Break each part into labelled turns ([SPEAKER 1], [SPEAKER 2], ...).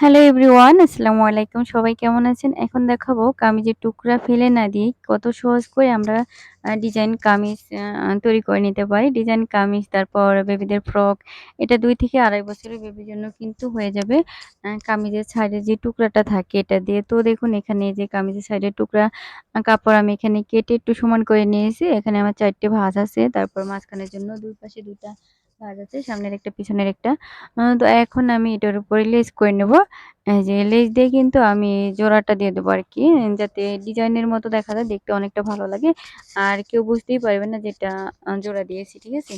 [SPEAKER 1] Hello everyone আসসালামু আলাইকুম সবাই কেমন আছেন? এখন দেখাবো কামিজের টুকরা ফেলে না দিয়ে কত সহজ করে আমরা ডিজাইন কামিজ তৈরি করে নিতে পারি। ডিজাইন কামিজ, তারপর বেবিদের ফ্রক এটা দুই থেকে আড়াই বছরের বেবির জন্য কিন্তু হয়ে যাবে। কামিজের সাইডের যে টুকরাটা থাকে, এটা দিয়ে তো দেখুন এখানে যে কামিজের সাইডের টুকরা কাপড় আমি এখানে কেটে একটু সমান করে নিয়েছি। এখানে আমার চারটে ভাঁজ আছে। তারপর মাঝখানের জন্য দুই পাশে দুটা ভাঁজ আছে, সামনের একটা, পিছনের একটা। তো এখন আমি এটার উপরে লেস করে নেব। যে লেস দিয়ে কিন্তু আমি জোড়াটা দিয়ে দেবো আর কি যাতে ডিজাইনের মতো দেখা যায়, দেখতে অনেকটা ভালো লাগে। আর কেউ বুঝতেই পারবে না যেটা জোড়া দিয়েছি, ঠিক আছে?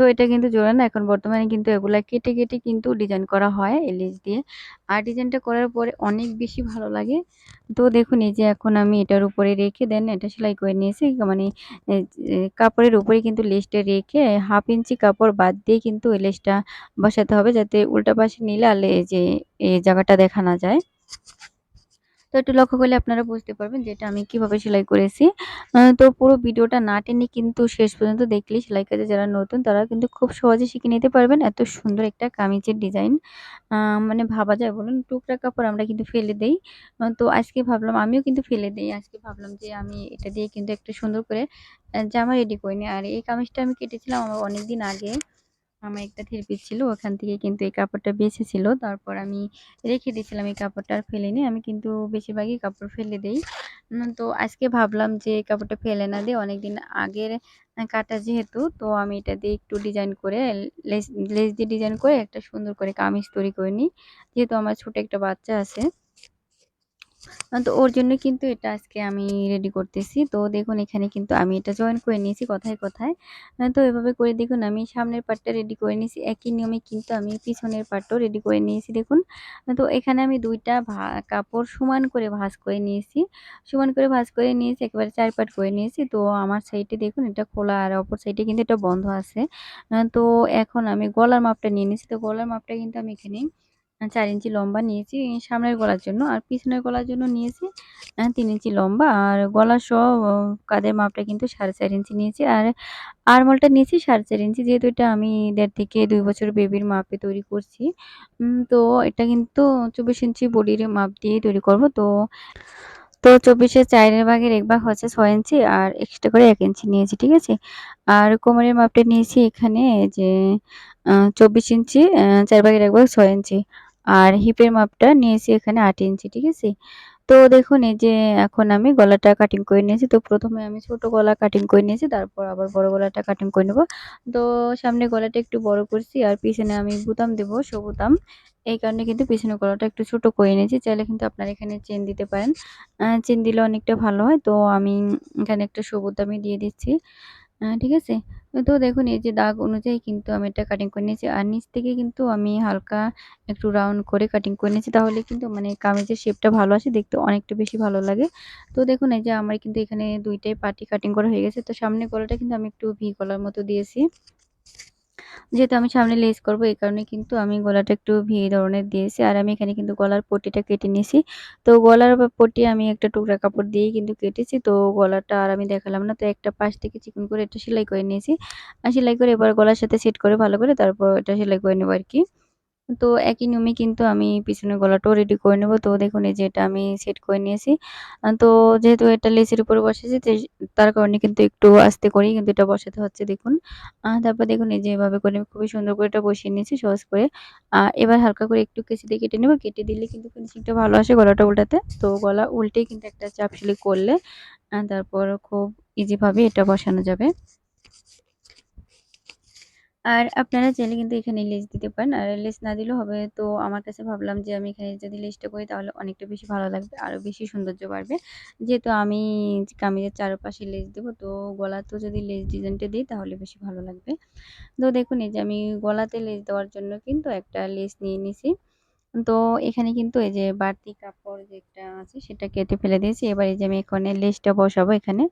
[SPEAKER 1] তো এটা কিন্তু জোড়া না। এখন বর্তমানে কিন্তু এগুলা কেটে কেটে কিন্তু ডিজাইন করা হয় এলিচ দিয়ে। আর ডিজাইনটা করার পরে অনেক বেশি ভালো লাগে। তো দেখুন, এই যে এখন আমি এটার উপরে রেখে দেন, এটা সেলাই করে নিয়েছি। মানে কাপড়ের উপরে কিন্তু লেসটা রেখে হাফ ইঞ্চি কাপড় বাদ দিয়ে কিন্তু এই লেসটা বসাতে হবে, যাতে উল্টা পাশে নিলে আলে যে এই জায়গাটা দেখা না যায়। তো একটু লক্ষ্য করলে আপনারা বুঝতে পারবেন যেটা আমি কীভাবে সেলাই করেছি। তো পুরো ভিডিওটা না টেনে কিন্তু শেষ পর্যন্ত দেখলে সেলাই কাজে যারা নতুন তারা কিন্তু খুব সহজে শিখে নিতে পারবেন এত সুন্দর একটা কামিজের ডিজাইন। মানে ভাবা যায় বলুন, টুকরা কাপড় আমরা কিন্তু ফেলে দেই। তো আজকে ভাবলাম, আমিও কিন্তু ফেলে দিই। আজকে ভাবলাম যে আমি এটা দিয়ে কিন্তু একটা সুন্দর করে জামা রেডি করিনি আর এই কামিজটা আমি কেটেছিলাম আমার অনেকদিন আগে। আমার একটা থ্রি ছিল, ওখান থেকে কিন্তু এই কাপড়টা বেঁচে ছিল। তারপর আমি রেখে দিয়েছিলাম এই কাপড়টা আর ফেলিনি আমি কিন্তু বেশিরভাগই কাপড় ফেলে দেই। তো আজকে ভাবলাম যে কাপড়টা ফেলে না দিয়ে অনেকদিন আগের কাটা যেহেতু, তো আমি এটা দিয়ে একটু ডিজাইন করে লেস লেস দিয়ে ডিজাইন করে একটা সুন্দর করে কামিজ তৈরি করে নিই যেহেতু আমার ছোট একটা বাচ্চা আছে। তো ওর জন্য কিন্তু এটা আজকে আমি রেডি করতেছি। তো দেখুন, এখানে কিন্তু আমি এটা জয়েন করে নিয়েছি কথায় কথায়। তো এভাবে করে দেখুন, আমি সামনের পার্টটা রেডি করে নিয়েছি। একই নিয়মে কিন্তু আমি পিছনের পার্টটাও রেডি করে নিয়েছি, দেখুন। তো এখানে আমি দুইটা কাপড় সমান করে ভাঁজ করে নিয়েছি। সমান করে ভাঁজ করে নিয়েছি, একেবারে চার পাট করে নিয়েছি। তো আমার সাইডে দেখুন, এটা খোলা আর অপর সাইডে কিন্তু এটা বন্ধ আছে। তো এখন আমি গলার মাপটা নিয়ে নিয়েছি। তো গলার মাপটা কিন্তু আমি এখানে চার ইঞ্চি লম্বা নিয়েছি, সামনের গলার জন্য, আর পিছনের গলার জন্য নিয়েছি তিন ইঞ্চি লম্বা, আর গলা সহ কাদের মাপটা কিন্তু সাড়ে চার ইঞ্চি নিয়েছি, আর আরমলটা নিয়েছি সাড়ে চার ইঞ্চি, যেহেতু এটা আমি দেড় থেকে দুই বছর বেবির মাপে তৈরি করছি তো এটা কিন্তু চব্বিশ ইঞ্চি বডির মাপ দিয়ে তৈরি করব, তো তো চব্বিশের চারের ভাগের এক ভাগ হচ্ছে ছয় ইঞ্চি, আর এক্সট্রা করে এক ইঞ্চি নিয়েছি, ঠিক আছে? আর কোমরের মাপটা নিয়েছি এখানে যে চব্বিশ ইঞ্চি চার ভাগের এক ভাগ ছয় ইঞ্চি আর হিপের মাপটা নিয়েছি এখানে আট ইঞ্চি, ঠিক আছে? তো দেখুন, এই যে এখন আমি গলাটা কাটিং করে নিয়েছি। তো প্রথমে আমি ছোট গলা কাটিং করে নিয়েছি, তারপর আবার বড় গলাটা কাটিং করে নেব। তো সামনে গলাটা একটু বড় করছি আর পিছনে আমি বুতাম দেবো সবুতাম এই কারণে কিন্তু পিছনে গলাটা একটু ছোট করে নিয়েছি। চাইলে কিন্তু আপনারা এখানে চেন দিতে পারেন। চেন দিলে অনেকটা ভালো হয়। তো আমি এখানে একটা সবুতামি দিয়ে দিচ্ছি। ঠিক আছে? তো দেখুন, এই যে দাগ অনুযায়ী কিন্তু আমি এটা কাটিং করে নিয়েছি। আর নিচ থেকে কিন্তু আমি হালকা একটু রাউন্ড করে কাটিং করে নিয়েছি। তাহলে কিন্তু মানে কামিজের শেপটা ভালো আসে, দেখতে অনেকটা বেশি ভালো লাগে। তো দেখুন, এই যে আমার কিন্তু এখানে দুইটাই পার্টি কাটিং করা হয়ে গেছে। তো সামনে গলাটা কিন্তু আমি একটু ভি গলার মতো দিয়েছি। যেহেতু আমি সামনে লেস করব, এই কারণে কিন্তু আমি গলাটা একটু ভি ধরনের দিয়েছি। আর আমি এখানে কিন্তু গলার পটিটা কেটে নিয়েছি। তো গলার পটি আমি একটা টুকরা কাপড় দিয়ে কিন্তু কেটেছি। তো গলাটা আর আমি দেখালাম না। তো একটা পাশ থেকে চিকন করে এটা সেলাই করে নিয়েছি। আর সেলাই করে এবার গলার সাথে সেট করে ভালো করে তারপর এটা সেলাই করে নেব আর কি। তো একই নিয়মে কিন্তু আমি পিছনের গলাটাও রেডি করে নেব। তো দেখুন, এই যে এটা আমি সেট করে নিয়েছি। তো যেহেতু এটা লেসের উপরে বসেছি তার কারণে কিন্তু একটু আস্তে করেই কিন্তু এটা বসাতে হচ্ছে, দেখুন। তারপর দেখুন, এই যে এভাবে করে খুবই সুন্দর করে এটা বসিয়ে নিয়েছি, সহজ করে। এবার হালকা করে একটু কেসি দিয়ে কেটে নেব। কেটে দিলে কিন্তু ফিনিশিংটা ভালো আসে গলাটা উল্টাতে। তো গলা উল্টেই কিন্তু একটা চাপ সিলি করলে তারপর খুব ইজিভাবে এটা বসানো যাবে। আর আপনারা চাইলে কিন্তু এখানে লেস দিতে পারেন। আর লেস না দিলেও হবে। তো আমার কাছে ভাবলাম যে আমি এখানে যদি লেসটা করি, তাহলে অনেকটা বেশি ভালো লাগবে আরও বেশি সৌন্দর্য বাড়বে। যেহেতু আমি কামিজের চারপাশে লেস দেবো, তো গলাতেও যদি লেস ডিজাইনটা দিই, তাহলে বেশি ভালো লাগবে। তো দেখুন, এই যে আমি গলাতে লেস দেওয়ার জন্য কিন্তু একটা লেস নিয়ে নিছি। তো এখানে কিন্তু এই যে বাড়তি কাপড় যেটা আছে, সেটা কেটে ফেলে দিয়েছি। এবার এই যে আমি এখানে লেসটা বসাবো এখানে।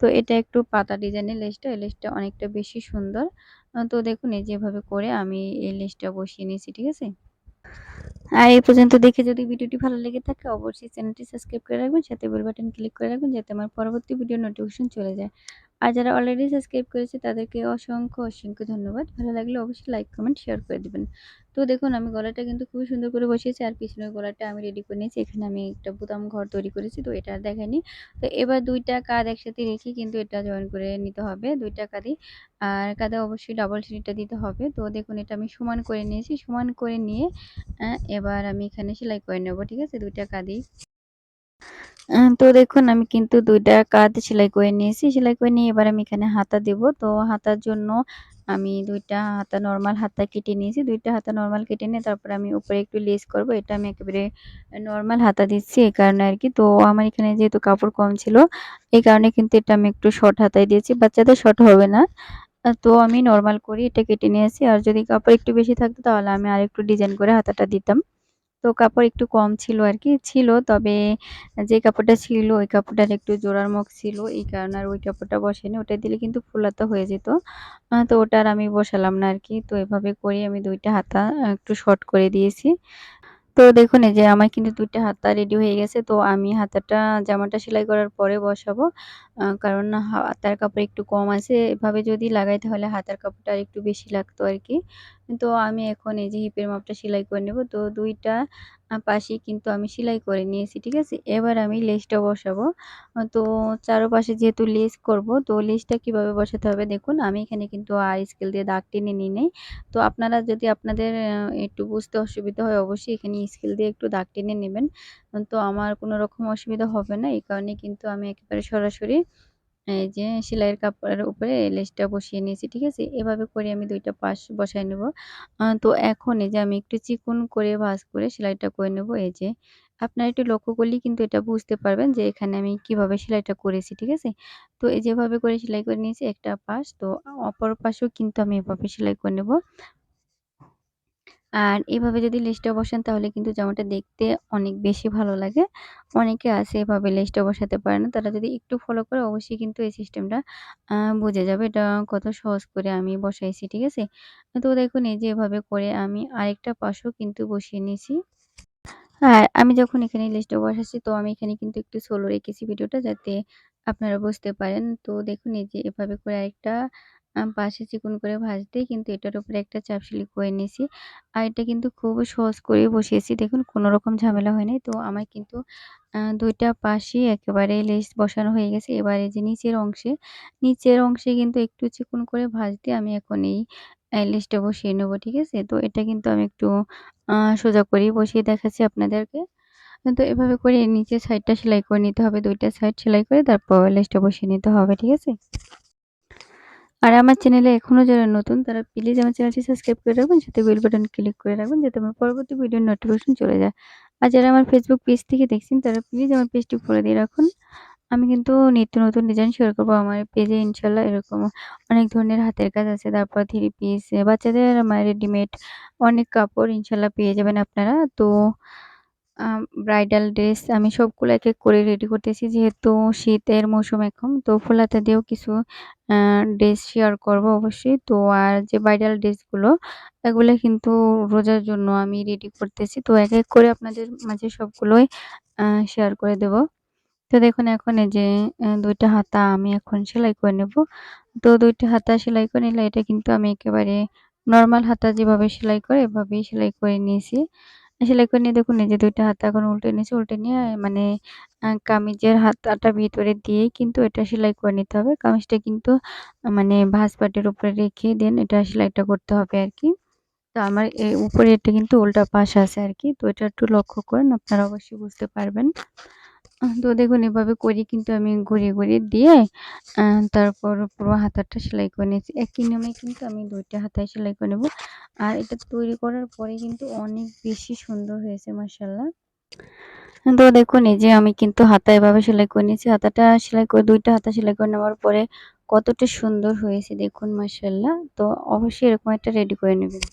[SPEAKER 1] তো এটা একটু পাতা ডিজাইনের লেসটা এই লেসটা অনেকটা বেশি সুন্দর। তো দেখুন, এই যেভাবে করে আমি এই লিস্টটা বসিয়ে নিয়েছি, ঠিক আছে? আর এই পর্যন্ত দেখে যদি ভিডিওটি ভালো লেগে থাকে, অবশ্যই চ্যানেলটি সাবস্ক্রাইব করে রাখবেন, সাথে বেল বাটন ক্লিক করে রাখবেন, যাতে আমার পরবর্তী ভিডিও নোটিফিকেশন চলে যায়। আর যারা অলরেডি সাবস্ক্রাইব করেছে তাদেরকে অসংখ্য, অসংখ্য ধন্যবাদ। ভালো লাগলে অবশ্যই লাইক, কমেন্ট, শেয়ার করে দিবেন। তো দেখুন আমি গলাটা কিন্তু খুবই সুন্দর করে বসিয়েছি আর পিছনের গলাটা আমি রেডি করে নিয়েছি। এখানে আমি একটা বোতাম ঘর তৈরি করেছি তো এটা আর দেখাইনি। তো এবার ২ টা কাঁধ একসাথে রেখে কিন্তু এটা জয়েন করে নিতে হবে ২ টা কাঁধই। আর কাঁধে অবশ্যই ডাবল সিলিটা দিতে হবে। তো দেখুন এটা আমি সমান করে নিয়েছি। সমান করে নিয়ে এবার আমি এখানে সেলাই করে নেব। ঠিক আছে? ২ টা কাঁধই। তো দেখুন, আমি কিন্তু ২ টা কাঁধ সেলাই করে নিয়েছি। সেলাই করে নিয়ে এবার আমি এখানে হাতা দেব। তো হাতার জন্য আমি দুইটা হাতা নর্মাল হাতা কেটে নিয়েছি। দুইটা হাতা নর্মাল কেটে নিয়ে তারপরে আমি উপরে একটু লেস করব। এটা আমি একেবারে নর্মাল হাতা দিচ্ছি এই কারণে আর কি তো আমার এখানে যেহেতু কাপড় কম ছিল, এই কারণে কিন্তু এটা আমি একটু শর্ট হাতায় দিয়েছি। বাচ্চাদের শর্ট হবে না। তো আমি নর্মাল করে এটা কেটে নিয়েছি। আর যদি কাপড় একটু বেশি থাকতো তাহলে আমি আরেকটু ডিজাইন করে হাতাটা দিতাম। তো কাপড় একটু কম ছিল আর কি ছিল তবে যে কাপড়টা ছিল, ওই কাপড়টার একটু জোড়ার মুখ ছিল। এই কারণে আর ওই কাপড়টা বসাইনি। ওটা দিলে কিন্তু ফুলাতা হয়ে যেত। তো ওটা আর আমি বসালাম না আর কি তো এভাবে করে আমি দুইটা হাতা একটু শর্ট করে দিয়েছি। তো দেখুন, এই যে আমার কিন্তু দুইটা হাতা রেডি হয়ে গেছে। তো আমি হাতাটা, জামাটা সেলাই করার পরে বসাবো। কারণ হাতার কাপড় একটু কম আছে। এভাবে যদি লাগাই তাহলে হাতার কাপড়টা আর একটু বেশি লাগতো আরকি। তো আমি এখন এই যে হিপের মাপটা সেলাই করে নেব। তো দুইটা পাশে কিন্তু আমি সেলাই করে নিয়েছি। ঠিক আছে? এবার আমি লেসটা বসাবো। তো চারপাশে যেহেতু লেস করব, তো লেসটা কীভাবে বসাতে হবে দেখুন, আমি এখানে কিন্তু আর স্কেল দিয়ে দাগ টেনে নিই নেই তো আপনারা যদি আপনাদের একটু বুঝতে অসুবিধা হয়, অবশ্যই এখানে স্কেল দিয়ে একটু দাগ টেনে নেবেন। তো আমার কোনো রকম অসুবিধা হবে না। এই কারণে কিন্তু আমি একেবারে সরাসরি এই যে সেলাইয়ের কাপড়ের উপরে লেসটা বসিয়ে নিয়েছি। ঠিক আছে? এভাবে করে আমি দুইটা পাশ বসায় নেব। তো এখন এই যে আমি একটু চিকন করে ভাঁজ করে সেলাইটা করে নেব। এই যে আপনারা একটু লক্ষ্য করলেই কিন্তু এটা বুঝতে পারবেন যে এখানে আমি কীভাবে সেলাইটা করেছি। ঠিক আছে? তো এই যেভাবে করে সেলাই করে নিয়েছি একটা পাশ, তো অপর পাশেও কিন্তু আমি এভাবে সেলাই করে নেব। আর এভাবে যদি লেসটা বসান, তাহলে কিন্তু জামাটা দেখতে অনেক বেশি ভালো লাগে। অনেকে আছে এভাবে লেসটা বসাতে পারে না। তারা যদি একটু ফলো করে, অবশ্যই কিন্তু এই সিস্টেমটা বুঝে যাবে। এটা কত সহজ করে আমি বসাইছি। ঠিক আছে? তো দেখুন, এই যে এভাবে করে আমি আরেকটা পাশও কিন্তু বসিয়ে নিয়েছি। আর আমি যখন এখানে লেসটা বসাচ্ছি, তো আমি এখানে কিন্তু একটু স্লো রেখেছি ভিডিওটা, যাতে আপনারা বুঝতে পারেন। তো দেখুন, এই যে এভাবে করে আরেকটা পাশে চিকন করে ভাঁজ দিয়ে কিন্তু এটার উপরে একটা চাপ সেলাই করে নিয়েছি। আর এটা কিন্তু খুব সহজ করে বসিয়েছি। দেখুন কোনো রকম ঝামেলা হয় নাই। তো আমার কিন্তু দুইটা পাশে একেবারে লেস বসানো হয়ে গেছে। এবার যে নিচের অংশে, নিচের অংশে কিন্তু একটু চিকন করে ভাঁজ দিয়ে আমি এখন এই লেসটা বসিয়ে নেব। ঠিক আছে? তো এটা কিন্তু আমি একটু সোজা করেই বসিয়ে দেখাচ্ছি আপনাদেরকে। তো এভাবে করে নিচের সাইডটা সেলাই করে নিতে হবে। দুইটা সাইড সেলাই করে তারপর লেসটা বসিয়ে নিতে হবে। ঠিক আছে? আর আমার চ্যানেলে এখনও যারা নতুন, তারা প্লিজ আমার চ্যানেলটি সাবস্ক্রাইব করে রাখবেন, সাথে বেল বাটন ক্লিক করে রাখবেন, যাতে আমার পরবর্তী ভিডিওর নোটিফিকেশন চলে যায়। আর যারা আমার ফেসবুক পেজ থেকে দেখছেন, তারা প্লিজ আমার পেজটি ফলো দিয়ে রাখুন। আমি কিন্তু নিত্য নতুন ডিজাইন শেয়ার করব আমার পেজে ইনশাল্লাহ এরকম অনেক ধরনের হাতের কাজ আছে। তারপর থ্রি পিস বাচ্চাদের, আমার রেডিমেড অনেক কাপড় ইনশাল্লাহ পেয়ে যাবেন আপনারা। তো ব্রাইডাল ড্রেস আমি সবগুলো এক, এক করে রেডি করতেছি যেহেতু শীতের মৌসুম এখন তো ফুল হাতা দিয়েও কিছু ড্রেস শেয়ার করব অবশ্যই। তো আর যে ব্রাইডাল ড্রেসগুলো এগুলো কিন্তু রোজার জন্য আমি রেডি করতেছি। তো এক, এক করে আপনাদের মাঝে সবগুলোই শেয়ার করে দেব। তো দেখুন এখন এই যে দুইটা হাতা আমি এখন সেলাই করে নেব। তো দুইটা হাতা সেলাই করে নিলে এটা কিন্তু আমি একেবারে নর্মাল হাতা যেভাবে সেলাই করে এভাবেই সেলাই করে নিয়েছি। সেলাই করে নিয়ে দেখুন, এই যে ২ টা হাতা এখন উল্টে নিয়েছে, উল্টে নিয়ে মানে কামিজের হাতাটা ভিতরে দিয়ে কিন্তু এটা সেলাই করে নিতে হবে। কামিজটা কিন্তু মানে ভাঁজ পাটের উপরে রেখে দেন, এটা সেলাইটা করতে হবে আর কি তো আমার এই উপরে এটা কিন্তু উল্টা পাশ আছে আর কি তো এটা একটু লক্ষ্য করেন, আপনারা অবশ্যই বুঝতে পারবেন। তো দেখুন এভাবে করে কিন্তু আমি ঘুরিয়ে, ঘুরিয়ে দিয়ে তারপর পুরো হাতাটা সেলাই করে নিয়েছি। একই নিয়মে কিন্তু আমি দুইটা হাতায় সেলাই করে নেব। আর এটা তৈরি করার পরে কিন্তু অনেক বেশি সুন্দর হয়েছে মাশাআল্লাহ। তো দেখুন এই যে আমি কিন্তু হাতা এভাবে সেলাই করে নিয়েছি। হাতাটা সেলাই করে ২ টা হাতা সেলাই করে নেওয়ার পরে কতটা সুন্দর হয়েছে দেখুন মাশাআল্লাহ। তো অবশ্যই এরকম একটা রেডি করে নেবেন।